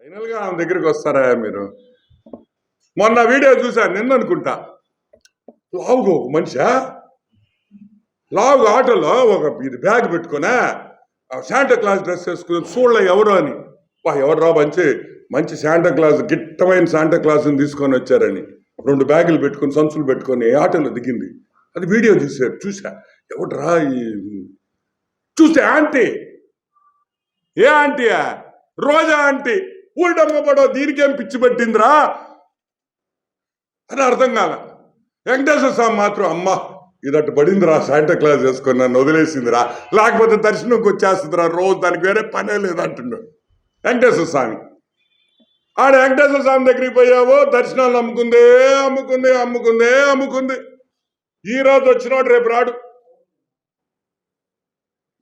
ఫైనల్గా ఆమె దగ్గరికి వస్తారా మీరు? మొన్న వీడియో చూసాను నిన్న అనుకుంటా లావుగా ఒక మనిషా? లావుగా ఆటోలో ఒక ఇది బ్యాగ్ పెట్టుకునే శాంటా క్లాస్ డ్రెస్ వేసుకుని చూడలే ఎవరు అని. వా ఎవరు మంచి మంచి శాంటా క్లాస్ గిట్టమైన శాంటా క్లాస్ని తీసుకొని వచ్చారని. రెండు బ్యాగులు పెట్టుకొని సంచులు పెట్టుకొని ఆటోలో దిగింది. అది వీడియో చూసారు చూసా ఎవడరా ఈ చూస్తే ఆంటీ. ఏ ఆంటీయా? రోజా ఆంటీ. ఊళ్ళమ్మ పడో దీనికేం పిచ్చి పట్టిందిరా? అని అర్థం కాల. వెంకటేశ్వర స్వామి మాత్రం అమ్మ ఇదట్టు పడిందిరా శాంటా క్లాస్ వేసుకొని నన్ను వదిలేసిందిరా. లేకపోతే దర్శనంకి వచ్చేస్తుందిరా రోజు దానికి వేరే పనే లేదంటున్నాడు. వెంకటేశ్వర స్వామి. ఆడ వెంకటేశ్వర స్వామి దగ్గరికి పోయావో దర్శనాలు అమ్ముకుందే అమ్ముకుంది అమ్ముకుందే అమ్ముకుంది. ఈ రోజు వచ్చినాడు రేపు రాడు.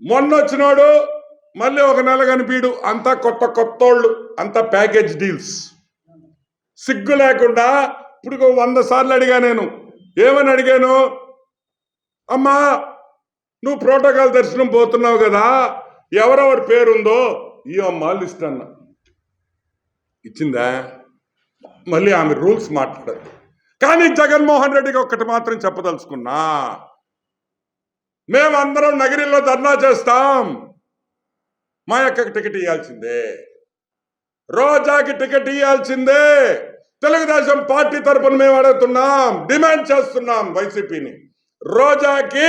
మొన్న వచ్చినాడు మళ్ళీ ఒక నెల కనిపీడు. అంతా కొత్త కొత్తోళ్ళు అంతా ప్యాకేజ్ డీల్స్. సిగ్గు లేకుండా ఇప్పుడు వంద సార్లు అడిగా నేను. ఏమని అడిగాను? అమ్మా నువ్వు ప్రోటోకాల్ దర్శనం పోతున్నావు కదా ఎవరెవరి పేరుందో ఈ అమ్మ లిస్ట్ అన్న. ఇచ్చిందా? మళ్ళీ ఆమె రూల్స్ మాట్లాడదు కానీ జగన్మోహన్ రెడ్డికి ఒక్కటి మాత్రం చెప్పదలుచుకున్నా. మేమందరం నగరిలో ధర్నా చేస్తాం. మా యొక్క టికెట్ ఇవ్వాల్సిందే రోజాకి టికెట్ ఇవ్వాల్సిందే తెలుగుదేశం పార్టీ తరఫున మేము అడుగుతున్నాం డిమాండ్ చేస్తున్నాం వైసీపీని. రోజాకి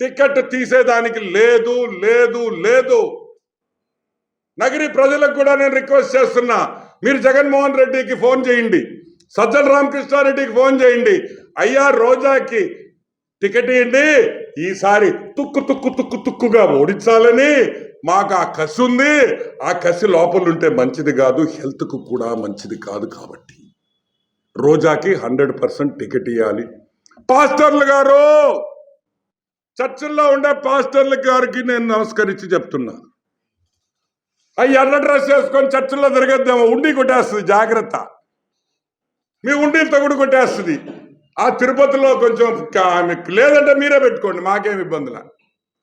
టికెట్ తీసేదానికి లేదు లేదు లేదు. నగరి ప్రజలకు కూడా నేను రిక్వెస్ట్ చేస్తున్నా. మీరు జగన్మోహన్ రెడ్డికి ఫోన్ చేయండి. సజ్జల రామకృష్ణారెడ్డికి ఫోన్ చేయండి. అయ్యా రోజాకి టికెట్ ఇవ్వండి ఈసారి తుక్కు తుక్కు తుక్కు తుక్కుగా ఓడించాలని మాకు ఆ కసి ఉంది. ఆ కసి లోపల ఉంటే మంచిది కాదు హెల్త్కు కూడా మంచిది కాదు కాబట్టి. రోజాకి హండ్రెడ్ పర్సెంట్ టికెట్ ఇవ్వాలి పాస్టర్లు గారు చర్చిల్లో ఉండే పాస్టర్ల గారికి నేను నమస్కరించి చెప్తున్నా. ఆ ఎర్ర డ్రెస్ వేసుకొని చర్చిల్లో తిరగద్దేమో ఉండి కొట్టేస్తుంది జాగ్రత్త. మీ ఉండి కూడా కొట్టేస్తుంది. ఆ తిరుపతిలో కొంచెం లేదంటే మీరే పెట్టుకోండి మాకేం ఇబ్బందుల.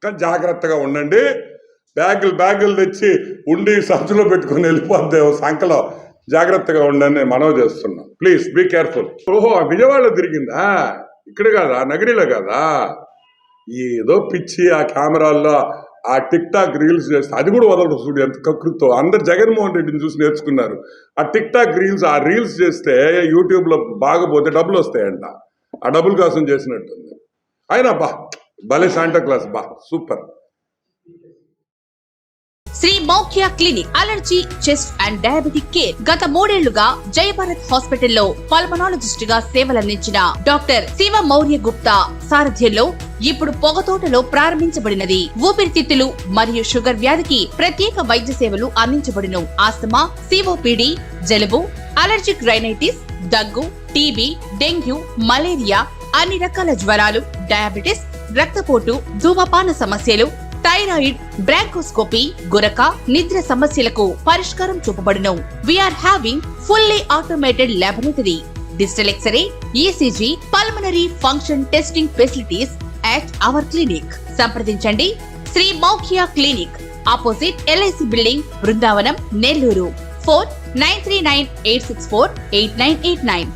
కానీ జాగ్రత్తగా ఉండండి. బ్యాగులు బ్యాగులు తెచ్చి ఉండి సంచులో పెట్టుకొని వెళ్ళిపోద్దేమో సంకలో జాగ్రత్తగా ఉండని నేను మనవి చేస్తున్నా. ప్లీజ్ బీ కేర్ఫుల్ ఓహో విజయవాడలో తిరిగిందా? ఇక్కడ కాదా? నగరిలో కాదా? ఏదో పిచ్చి ఆ కెమెరాల్లో ఆ టిక్ టాక్ రీల్స్ చేస్తే అది కూడా వదలరు చూడు ఎంత కకృతో అందరు జగన్మోహన్ రెడ్డిని చూసి నేర్చుకున్నారు. ఆ టిక్ టాక్ రీల్స్ ఆ రీల్స్ చేస్తే యూట్యూబ్లో బాగపోతే డబ్బులు వస్తాయంట. ఆ డబ్బుల కోసం చేసినట్టుంది. అయినా బా భలే శాంటా క్లాస్ బా super. Shri Maukhya clinic allergy chest and diabetic care. గత మూడేళ్ళుగా జయభారత్ హాస్పిటల్లో పల్మనాలజిస్ట్గా సేవలందించిన డాక్టర్ శివ మౌర్య గుప్తా సారథ్యంలో ఇప్పుడు పొగతోటలో ప్రారంభించబడినది. ఊపిరితిత్తులు మరియు షుగర్ వ్యాధికి ప్రత్యేక వైద్య సేవలు అందించబడును. ఆస్తమా సిఓపిడి జలుబు అలర్జిక్ రైనైటిస్ దగ్గు టీబీ డెంగ్యూ మలేరియా అన్ని రకాల జ్వరాలు డయాబెటిస్ రక్తపోటు ధూమపాన సమస్యలు థైరాయిడ్ బ్రాంకోస్కోపీ గురక నిద్ర సమస్యలకు పరిష్కారం చూపబడును. We're having fully automated laboratory digital X-ray ECG pulmonary function testing facilities at our clinic సంప్రదించండి. Shri Maukhiya clinic opposite LIC building Brindavanam Nellore. Four nine three nine eight six four eight nine eight nine